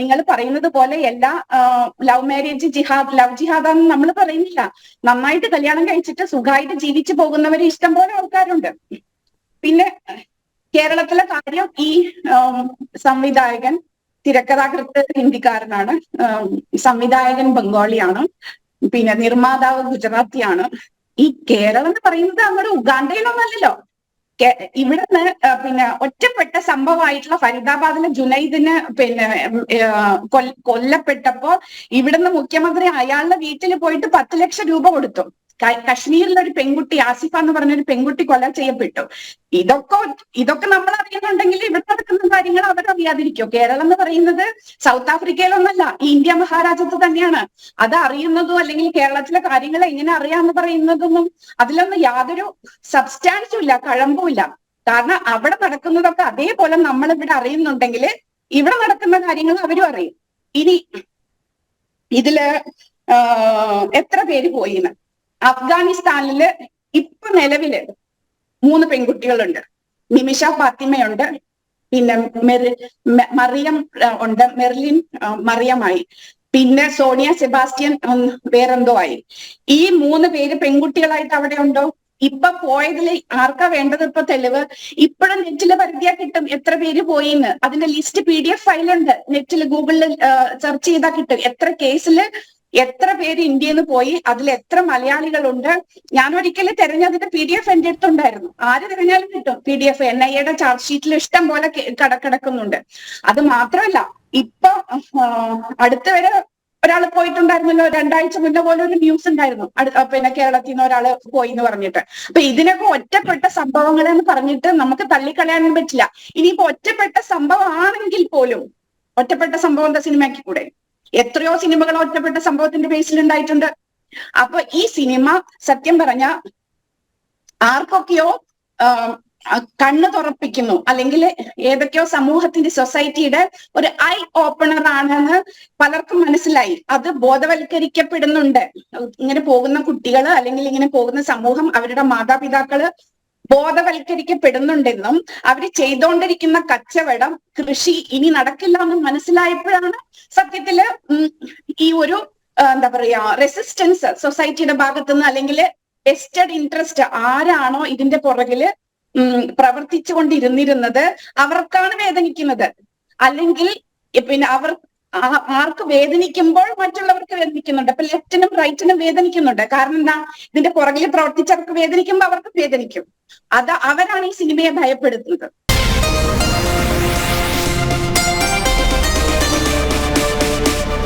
നിങ്ങൾ പറയുന്നത് പോലെ എല്ലാ ലവ് മാരേജ് ജിഹാദ് ലവ് ജിഹാദാന്ന് നമ്മൾ പറയുന്നില്ല. നന്നായിട്ട് കല്യാണം കഴിച്ചിട്ട് സുഖമായിട്ട് ജീവിച്ചു പോകുന്നവർ ഇഷ്ടം പോലെ ആൾക്കാരുണ്ട്. പിന്നെ കേരളത്തിലെ കാര്യം ഈ സംവിധായകൻ തിരക്കഥാകൃത്ത് ഹിന്ദിക്കാരനാണ്. സംവിധായകൻ ബംഗാളിയാണ്. പിന്നെ നിർമ്മാതാവ് ഗുജറാത്തിയാണ്. ഈ കേരളം എന്ന് പറയുന്നത് അങ്ങോട്ട് ഉഗാണ്ടയിലൊന്നല്ലല്ലോ. ഇവിടുന്ന് പിന്നെ ഒറ്റപ്പെട്ട സംഭവമായിട്ടുള്ള ഫരീദാബാദിലെ ജുനൈദിന് പിന്നെ കൊല്ലപ്പെട്ടപ്പോ ഇവിടുന്ന് മുഖ്യമന്ത്രി അയാളുടെ വീട്ടിൽ പോയിട്ട് പത്ത് ലക്ഷം രൂപ കൊടുത്തു. കശ്മീരിലെ ഒരു പെൺകുട്ടി ആസിഫ എന്ന് പറഞ്ഞ ഒരു പെൺകുട്ടി കൊല ചെയ്യപ്പെട്ടു. ഇതൊക്കെ ഇതൊക്കെ നമ്മൾ അറിയുന്നുണ്ടെങ്കിൽ ഇവിടെ നടക്കുന്ന കാര്യങ്ങൾ അവർ അവരറിയാതിരിക്കോ കേരളം എന്ന് പറയുന്നത് സൗത്ത് ആഫ്രിക്കയിലൊന്നല്ല ഈ ഇന്ത്യ മഹാരാജ്യത്ത് തന്നെയാണ്. അത് അറിയുന്നതും അല്ലെങ്കിൽ കേരളത്തിലെ കാര്യങ്ങൾ എങ്ങനെ അറിയാന്ന് പറയുന്നതൊന്നും അതിലൊന്നും യാതൊരു സബ്സ്റ്റാൻസും ഇല്ല കഴമ്പും ഇല്ല. കാരണം അവിടെ നടക്കുന്നതൊക്കെ അതേപോലെ നമ്മൾ ഇവിടെ അറിയുന്നുണ്ടെങ്കിൽ ഇവിടെ നടക്കുന്ന കാര്യങ്ങൾ അവരും അറിയും. ഇനി ഇതിൽ എത്ര പേര് പോയിന്ന് അഫ്ഗാനിസ്ഥാനിൽ ഇപ്പൊ നിലവിൽ മൂന്ന് പെൺകുട്ടികളുണ്ട്. നിമിഷ ഫാത്തിമയുണ്ട്. പിന്നെ മെറി മറിയം ഉണ്ട്. മെർലിൻ മറിയമായി. പിന്നെ സോണിയ സെബാസ്റ്റ്യൻ വേറെന്തോ ആയി. ഈ മൂന്ന് പേര് പെൺകുട്ടികളായിട്ട് അവിടെ ഉണ്ടോ? ഇപ്പൊ പോയതിൽ ആർക്കാ വേണ്ടത് ഇപ്പൊ തെളിവ്? ഇപ്പോഴും നെറ്റിൽ പരിധിയാ കിട്ടും എത്ര പേര് പോയിന്ന്. അതിന്റെ ലിസ്റ്റ് പി ഡി എഫ് ഫയലുണ്ട്. നെറ്റിൽ ഗൂഗിളിൽ സെർച്ച് ചെയ്താൽ കിട്ടും. എത്ര കേസിൽ എത്ര പേര് ഇന്ത്യയിൽ നിന്ന് പോയി അതിൽ എത്ര മലയാളികളുണ്ട്. ഞാൻ ഒരിക്കലും തെരഞ്ഞതിന്റെ പി ഡി എഫ് എന്റെ അടുത്തുണ്ടായിരുന്നു. ആര് തിരഞ്ഞാലും കിട്ടും. P D F N I എയുടെ ചാർജ് ഷീറ്റിൽ ഇഷ്ടം പോലെ കടക്കിടക്കുന്നുണ്ട് അത് മാത്രമല്ല ഇപ്പൊ അടുത്ത വരെ ഒരാൾ പോയിട്ടുണ്ടായിരുന്നല്ലോ രണ്ടാഴ്ച മുന്നേ പോലെ ഒരു ന്യൂസ് ഉണ്ടായിരുന്നു. പിന്നെ കേരളത്തിൽ നിന്ന് ഒരാൾ പോയി എന്ന് പറഞ്ഞിട്ട്. അപ്പൊ ഇതിനൊക്കെ ഒറ്റപ്പെട്ട സംഭവങ്ങൾ എന്ന് പറഞ്ഞിട്ട് നമുക്ക് തള്ളിക്കളയാനും പറ്റില്ല. ഇനിയിപ്പോ ഒറ്റപ്പെട്ട സംഭവം ആണെങ്കിൽ പോലും ഒറ്റപ്പെട്ട സംഭവം എന്താ സിനിമയാക്കി കൂടെ? എത്രയോ സിനിമകൾ ഒറ്റപ്പെട്ട സംഭവത്തിന്റെ ബേസിൽ ഉണ്ടായിട്ടുണ്ട്. അപ്പൊ ഈ സിനിമ സത്യം പറഞ്ഞ ആർക്കൊക്കെയോ കണ്ണു തുറപ്പിക്കുന്നു. അല്ലെങ്കിൽ ഏതൊക്കെയോ സമൂഹത്തിന്റെ സൊസൈറ്റിയുടെ ഒരു ഐ ഓപ്പണർ ആണെന്ന് പലർക്കും മനസ്സിലായി. അത് ബോധവൽക്കരിക്കപ്പെടുന്നുണ്ട്. ഇങ്ങനെ പോകുന്ന കുട്ടികൾ അല്ലെങ്കിൽ ഇങ്ങനെ പോകുന്ന സമൂഹം അവരുടെ മാതാപിതാക്കൾ ബോധവൽക്കരിക്കപ്പെടുന്നുണ്ടെന്നും അവർ ചെയ്തുകൊണ്ടിരിക്കുന്ന കച്ചവടം കൃഷി ഇനി നടക്കില്ല എന്ന് മനസ്സിലായപ്പോഴാണ് സത്യത്തിൽ ഈ ഒരു എന്താ പറയാ റെസിസ്റ്റൻസ് സൊസൈറ്റിയുടെ ഭാഗത്തുനിന്ന് അല്ലെങ്കിൽ വെസ്റ്റഡ് ഇൻട്രസ്റ്റ് ആരാണോ ഇതിന്റെ പുറകിൽ ഉം, പ്രവർത്തിച്ചുകൊണ്ടിരുന്നിരുന്നത് അവർക്കാണ് വേദനിക്കുന്നത്. അല്ലെങ്കിൽ പിന്നെ അവർ ആർക്ക് വേദനിക്കുമ്പോൾ മറ്റുള്ളവർക്ക് വേദനിക്കുന്നുണ്ട്. അപ്പൊ ലെഫ്റ്റിനും റൈറ്റിനും വേദനിക്കുന്നുണ്ട്. കാരണം എന്താ? ഇതിന്റെ പുറകിൽ പ്രവർത്തിച്ചവർക്ക് വേദനിക്കുമ്പോൾ അവർക്ക് വേദനിക്കും. അത് അവരാണ് ഈ സിനിമയെ ഭയപ്പെടുത്തുന്നത്.